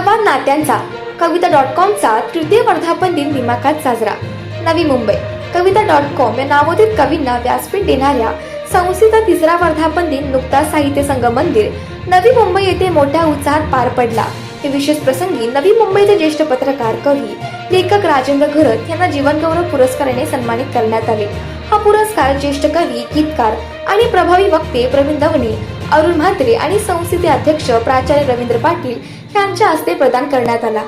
संवाद नात्यांचा कविता डॉट कॉमचा तृतीय वर्धापन दिन दिमाखात साजरा. नवी मुंबई कविता डॉट कॉम या नामोदित कवींना व्यासपीठ देणाऱ्या संस्थेचा तिसरा वर्धापन दिन नुकताच साहित्य संघ मंदिर नवी मुंबई येथे मोठ्या उत्साहात पार पडला. हे विशेष प्रसंगी नवी मुंबईचे ज्येष्ठ पत्रकार कवी लेखक राजेंद्र घरत यांना जीवनगौरव पुरस्काराने सन्मानित करण्यात आले. हा पुरस्कार ज्येष्ठ कवी गीतकार आणि प्रभावी वक्ते प्रवीण दवणे अरुण म्हात्रे आणि संस्थेचे अध्यक्ष प्राचार्य रवींद्र पाटील यांच्या हस्ते प्रदान करण्यात आला.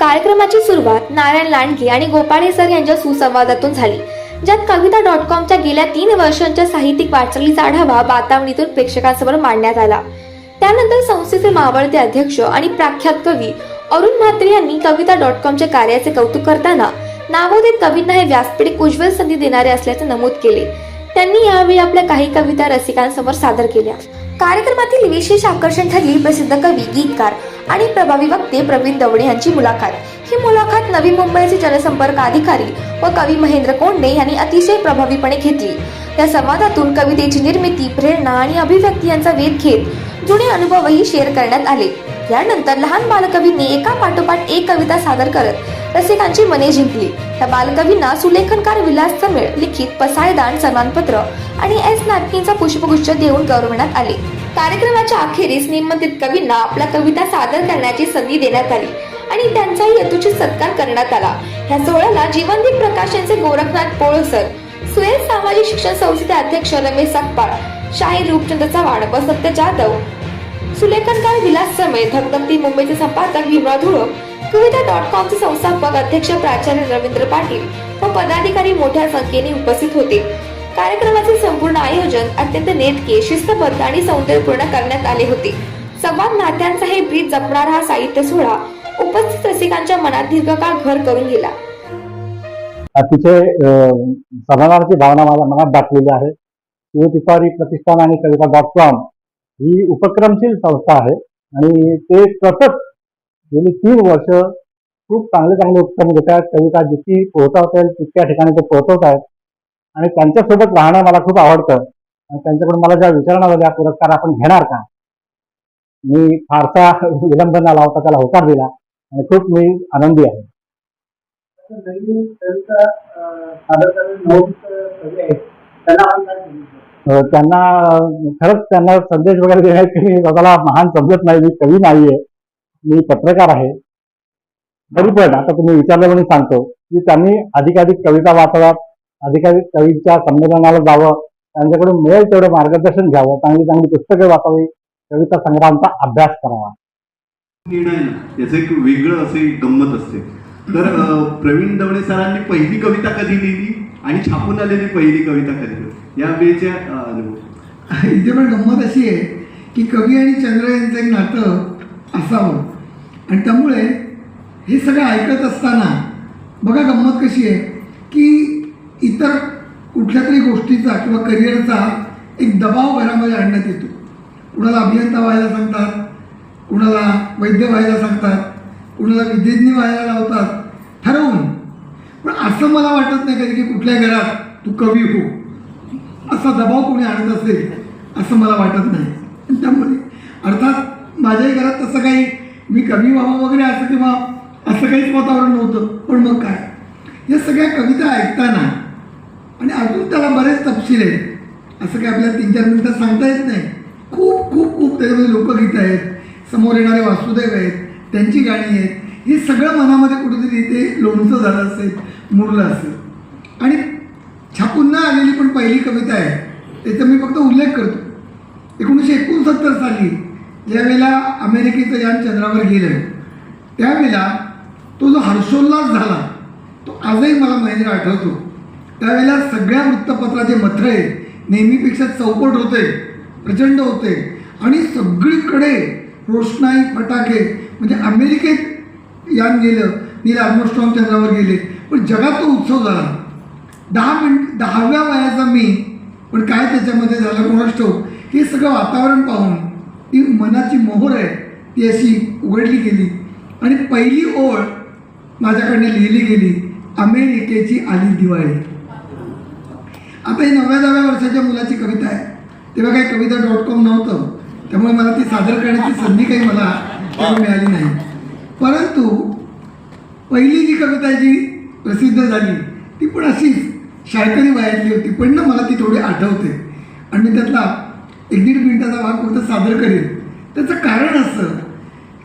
कार्यक्रमाची सुरुवात नारायण लांडगे आणि गोपाळे सर यांच्या सुसंवादातून झाली ज्यात कविता डॉट कॉमच्या गेल्या तीन वर्षांच्या साहित्यिक वाटचालीचा आढावा बातावणीतून प्रेक्षकांसमोर मांडण्यात आला. त्यानंतर संस्थेचे मावळते अध्यक्ष आणि प्रख्यात कवी अरुण म्हात्रे यांनी कविता डॉट कॉमच्या कार्याचे कौतुक करताना नावोदित कवींना हे व्यासपीठ एक उज्ज्वल संधी देणारे असल्याचे नमूद केले. त्यांनी यावेळी आपल्या काही कविता रसिकांसमोर सादर केल्या. कार्यक्रमातील विशेष आकर्षण ठरली प्रसिद्ध कवी गीतकार आणि प्रभावी वक्ते प्रवीण दवणे यांची मुलाखत. ही मुलाखत नवी मुंबईचे जनसंपर्क अधिकारी व कवी महेंद्र कोंडे यांनी अतिशय प्रभावीपणे घेतली. या संवादातून कवितेची निर्मिती प्रेरणा आणि अभिव्यक्ती यांचा वेध घेत जुने अनुभवही शेअर करण्यात आले. यानंतर लहान बालकवींनी एका पाठोपाठ एक कविता सादर करत रसिकांची मने जिंकली. त्या बालकवींना सुलेखनकार विलास चमेळ लिखित पसायदान सन्मानपत्र आणि एस नाटकींचा पुष्पगुच्छ देऊन गौरवण्यात आले. कार्यक्रमाच्या अखेरीस निमंत्रित कवींना आपल्या कविता सादर करण्याची संधी देण्यात आली आणि त्यांचाही यतुचित सत्कार करण्यात आला. ह्या सोहळ्याला जीवनदीप प्रकाशनचे गोरखनाथ पोळसर सुएज सामाजिक शिक्षण संस्थेचे अध्यक्ष रमेश सकपाळ शाहीर रूपचंद्र चव्हाण व सत्य जाधव सुलेखनकार विलास समय धगधगती मुंबईचे संपादक भीमराव धुळप कविता डॉट कॉमचे संस्थापक अध्यक्ष प्राचार्य रवींद्र पाटील व पदाधिकारी मोठ्या संख्येने उपस्थित होते. कार्यक्रमाचे संपूर्ण आयोजन अत्यंत नेटके शिस्तबद्ध आणि सौंदर्यपूर्ण करण्यात आले होते. संवाद नात्यांचा हे ब्रीज जपणारा हा साहित्य सोहळा उपस्थित रसिकांच्या मनात दीर्घकाळ घर करून गेला. अतिशय समाधानाची भावना माझ्या मनात दाखलेली आहे. शिव प्रतिष्ठान आणि कविता डॉट कॉम ही उपक्रमशील संस्था आहे आणि ते सतत गेली तीन वर्ष खूप चांगले चांगले उपक्रम घेत आहेत. कविता जितकी पोहोचवता येईल तितक्या ठिकाणी ते पोहोचवत आहेत. आणि त्यांच्यासोबत राहणं मला खूप आवडतं. आणि त्यांच्याकडून मला ज्या विचारणा झाल्या पुरस्कार आपण घेणार का? मी फारसा विलंब न लावता त्याला होकार दिला आणि खूप मी आनंदी आहे. त्यांना त्यांना खरंच त्यांना संदेश वगैरे देण्यात मी स्वतःला महान समजत नाही मी कवी नाहीये मी पत्रकार आहे. तरी पण आता तुम्ही विचारलं म्हणून सांगतो की त्यांनी अधिकाधिक कविता वाचाव्यात अधिकाधिक कवीच्या संमेलनाला जावं त्यांच्याकडून मिळेल तेवढं मार्गदर्शन घ्यावं चांगली चांगली पुस्तकं वाचावी कविता संग्रहांचा अभ्यास करावा. निर्णय याचं एक वेगळं असे गंमत असते. तर प्रवीण दवणे सरांनी पहिली कविता कधी लिहिली आणि छापून आलेली पहिली कविता कधी या वेळेच्या अनुभव. इथे पण गंमत अशी आहे की कवी आणि चंद्र यांचं एक नातं असावं. आणि त्यामुळे हे सगळं ऐकत असताना बघा गंमत कशी आहे की इतर कुठल्या तरी गोष्टीचा किंवा करिअरचा एक दबाव घरामध्ये आणण्यात येतो. कुणाला अभियंता व्हायला सांगतात कुणाला वैद्य व्हायला सांगतात कुणाला विधिज्ञ व्हायला लावतात? ठरवून. पण असं मला वाटत नाही कधी की कुठल्या घरात तू कवी हो. असा दबाव कोणी आणत असेल असं मला वाटत नाही. आणि त्यामुळे अर्थात माझ्याही घरात तसं काही मी कवी व्हावं वगैरे असं किंवा असं काहीच वातावरण नव्हतं. पण मग काय? या सगळ्या कविता ऐकताना आणि अजून त्याला बरेच तपशील आहेत. असं काही आपल्याला तीन चार मिनटं सांगता येत नाही. खूप खूप खूप त्याच्यामध्ये लोकगीतं आहेत. समोर येणारे वासुदेव आहेत. त्यांची गाणी आहेत. हे सगळं मनामध्ये कुठेतरी ते लोणचं झालं असेल मुरलं असेल. आणि छापून न आलेली पण पहिली कविता आहे. त्याचा मी फक्त उल्लेख करतो. एकोणीसशे एकोणसत्तर साली ज्यावेळेला अमेरिकेचं यान चंद्रावर गेलं त्यावेळेला तो जो हर्षोल्लास झाला तो आजही मला महेंद्र आठवतो. त्यावेळेला सगळ्या वृत्तपत्राचे मथळे नेहमीपेक्षा चौपट होते प्रचंड होते आणि सगळीकडे रोषणाई फटाके म्हणजे अमेरिकेत यान गेलं नील आर्मस्ट्रॉंग चंद्रावर गेले. पण जगात तो उत्सव झाला. दहा मिनिट दहाव्या वयाचा मी पण काय त्याच्यामध्ये झालं कोणाच हे सगळं वातावरण पाहून ती मनाची मोहर आहे ती अशी उघडली गेली. आणि पहिली ओळ माझ्याकडनं लिहिली गेली अमेरिकेची आली दिवाळी. आता ही नवव्या दहाव्या वर्षाच्या मुलाची कविता आहे. तेव्हा काही कविता डॉट कॉम नव्हतं. त्यामुळे मला ती सादर करण्याची संधी काही मला मिळाली नाही. कविता जी प्रसिद्ध झाली ती पण अशीच शाळकरी वयातली होती पण ना मला ती थोडी आठवते. आणि मी त्यातला एक दीड मिनिटाचा भाग फक्त सादर करेन. त्याचं कारण असं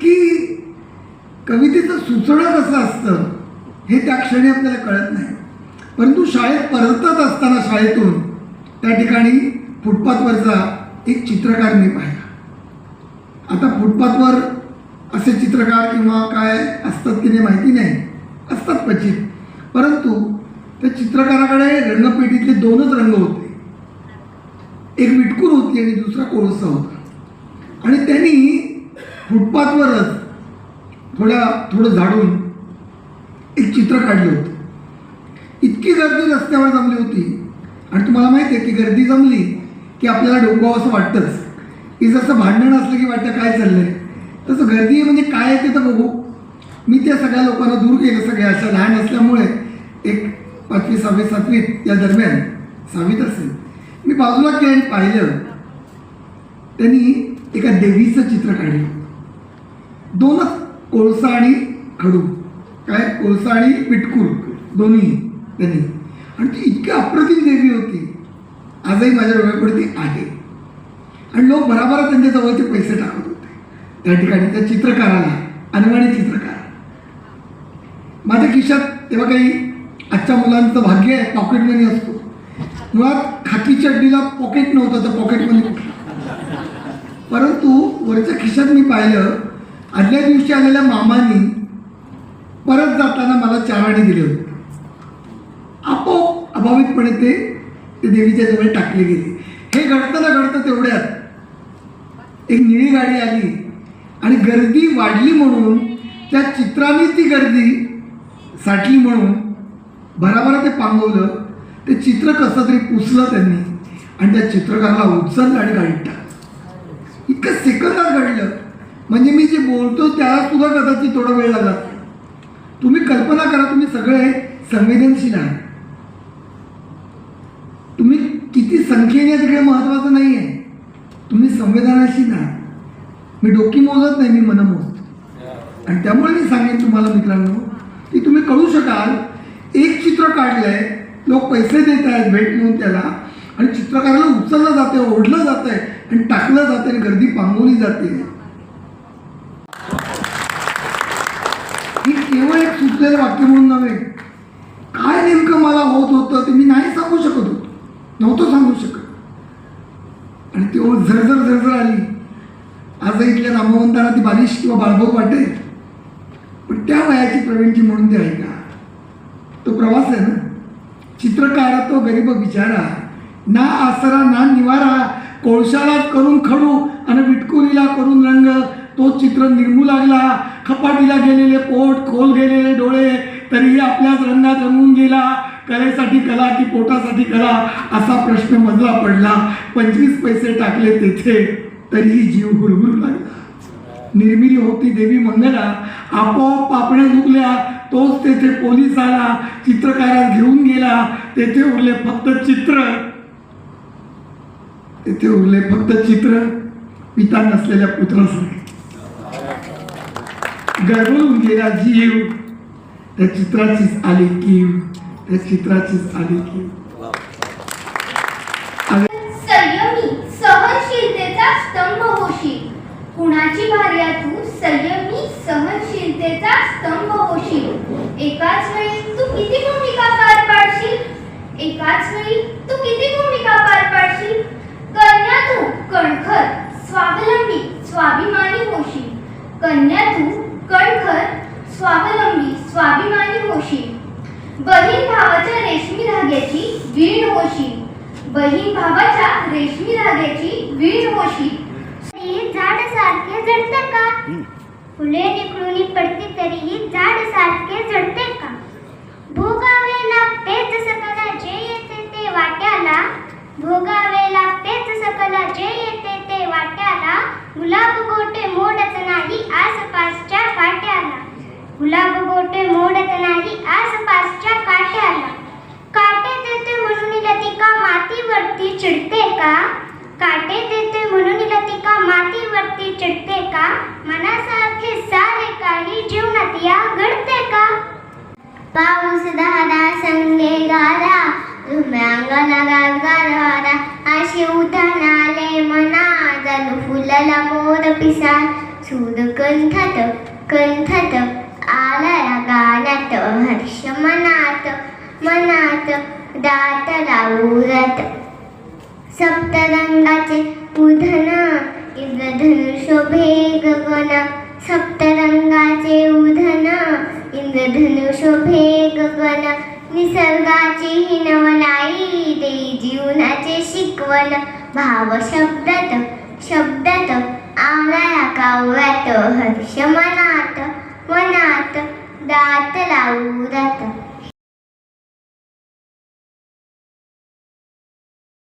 की कवितेचं सुचणं कसं असतं हे त्या क्षणी आपल्याला कळत नाही. परंतु शाळेत परतत असताना शाळेतून त्या ठिकाणी फुटपाथवरचा एक चित्रकार मी पाहिला. आता फुटपाथवर असे चित्रकार किंवा काय असतात की नाही माहिती नाही. असतात क्वचित. परंतु त्या चित्रकाराकडे रंगपेटीतले दोनच रंग होते. एक विटकूर होती आणि दुसरा कोळसा होता. आणि त्यांनी फुटपाथवरच थोड्या थोडं झाडून एक चित्र काढलं होतं. इतकी गर्दी रस्त्यावर जमली होती. आणि तुम्हाला माहिती आहे की गर्दी जमली की आपल्याला डोकावं असं वाटतंच. की जसं भांडण असलं की वाटतं काय चाललंय? तसं गर्दी म्हणजे काय आहे ते तर बघू. मी त्या सगळ्या लोकांना दूर केलं सगळ्या अशा लहान असल्यामुळे एक पाचवी सहावी सातवीत या दरम्यान सहावीत असेल मी बाजूला काय पाहिलं. त्यांनी एका देवीचं चित्र काढलं. दोनच कोळसा आणि खडू. काय? कोळसा आणि पिटकूर दोन्ही त्यांनी. आणि ती इतकी अप्रतिम देवी होती. आजही माझ्या डोळ्यापुढे ती आहे. आणि लोक भराभरा त्यांच्या जवळचे पैसे टाकत होते. त्या ठिकाणी त्या चित्रकाराला अनवाणी चित्रकार. माझ्या खिशात तेव्हा काही आजच्या मुलांचं भाग्य आहे पॉकेट मनी असतो. मुळात खाकी चड्डीला पॉकेट नव्हतं तर पॉकेट मनी परंतु वरच्या खिशात मी पाहिलं आदल्या दिवशी आलेल्या मामानी परत जाताना मला चाराणी दिले होते. आपोआप अभावितपणे ते ते देवीच्या जवळ टाकले गेले. हे घडतं ना घडतं तेवढ्यात. एक निळी गाडी आली. आणि गर्दी वाढली म्हणून त्या चित्राने ती गर्दी साठली म्हणून भराभरा ते पांगवलं. ते चित्र कसं तरी पुसलं त्यांनी. आणि त्या चित्रकाराला उचललं आणि गाडीत टाकलं. इतकं सेकंदात घडलं. म्हणजे मी जे बोलतो त्याला सुद्धा कदाचित थोडा वेळ लागला. तुम्ही कल्पना करा तुम्ही सगळे संवेदनशील आहे तुम्ही किती संख्येने तिकडे महत्वाचं नाही आहे संवेदनाशी नाही. मी डोकी मोजत नाही मी मन मोजतो. आणि त्यामुळे मी सांगेन तुम्हाला मित्रांनो की तुम्ही कळू शकाल एक चित्र काढलंय लोक पैसे देत आहेत भेट म्हणून त्याला आणि चित्रकाराला उचललं जाते ओढलं जातंय आणि टाकलं जाते आणि गर्दी पांगवली जाते. ही केवळ एक सुचलेलं वाक्य म्हणून नव्हे. काय नेमकं मला होत होतं ते मी नाही सांगू शकत होतो. नव्हतं सांगू शकत. आणि झरझर झरझर आली. आज इथल्या नामवंतांना ती बालिश किंवा बाळभाऊ वाटेल पण त्या वयाची प्रवीणची म्हणून ते का तो प्रवास आहे ना? चित्रकार तो गरीब बिचारा. ना आसरा ना निवारा. कोळशाला करून खडू आणि विटकुरीला करून रंग. तो चित्र निर्मू लागला. खपाटीला गेलेले पोट खोल गेलेले डोळे. तरीही आपल्याच रंगात रंगून गेला. कलेसाठी कला की पोटासाठी कला असा प्रश्न मजला पडला. पंचवीस पैसे टाकले तेथे तरीही जीव हुरहुरू लागला. निर्मिली होती देवी मंगला. आपोआप पापण्या झुकल्या. तोच तेथे पोलीस आला. चित्रकारात घेऊन गेला. तेथे उरले फक्त चित्र. तेथे उरले फक्त चित्र. पिता नसलेल्या पुत्रासाठी गरबळून गेला जीव. त्या चित्राचीच आली कीव. त्या चित्राचीच आली कीव संयमी सहनशीलतेचा स्तंभ होशील. कुणाची भार्या तू? संयमी सहनशीलतेचा स्तंभ होशील. एकाच वेळी तू किती भूमिका पार पाडशील? एकाच वेळी तू किती भूमिका पार पाडशील? कन्या तू कणखर स्वावलंबी स्वाभिमानी होशील. कन्या तू कणखर स्वावलंबी स्वाभिमानी होशील बहीण भावाच्या रेशमी धाग्याची वीण होशील बहीण भावाच्या रेशमी धाग्याची वीण होशील झाड सारखे जडते का? फुले निकळून पडते तरीही झाड सारखे जडते का भोगावे लागतेच सकला जे येते ते वाट्याला भोगावे लागतेच सकला जे येते ते वाट्याला गुलाब गोटे मोडत नाही आसपासच्या काट्याला गुलाब गोटे मोडत नाही आसपासच्या काट्याला काटे देते म्हणून लतिका मातीवरती चिडते का? काटे देते म्हणून ती का मातीवरती चिडते का? मनासारखे सारे काही जीवनात या घडते का? पाऊस दादा संगे गारा धुम्यांगला गारगारा अशी उधाणाले मना जणू फुलला मोर पिसा सूर कंठत कंथत आला गाण्यात हर्ष मनात मनात दात लावूरात सप्तरंगाचे उधन इंद्रधनुष्योभे गगन. सप्तरंगाचे उधन इंद्रधनुष्योभे गगन. निसर्गाची हिनवलाई दे जीवनाचे शिकवण. भाव शब्दात शब्दात आवळ्या काव्यात हर्ष मनात मनात दात लावू दात.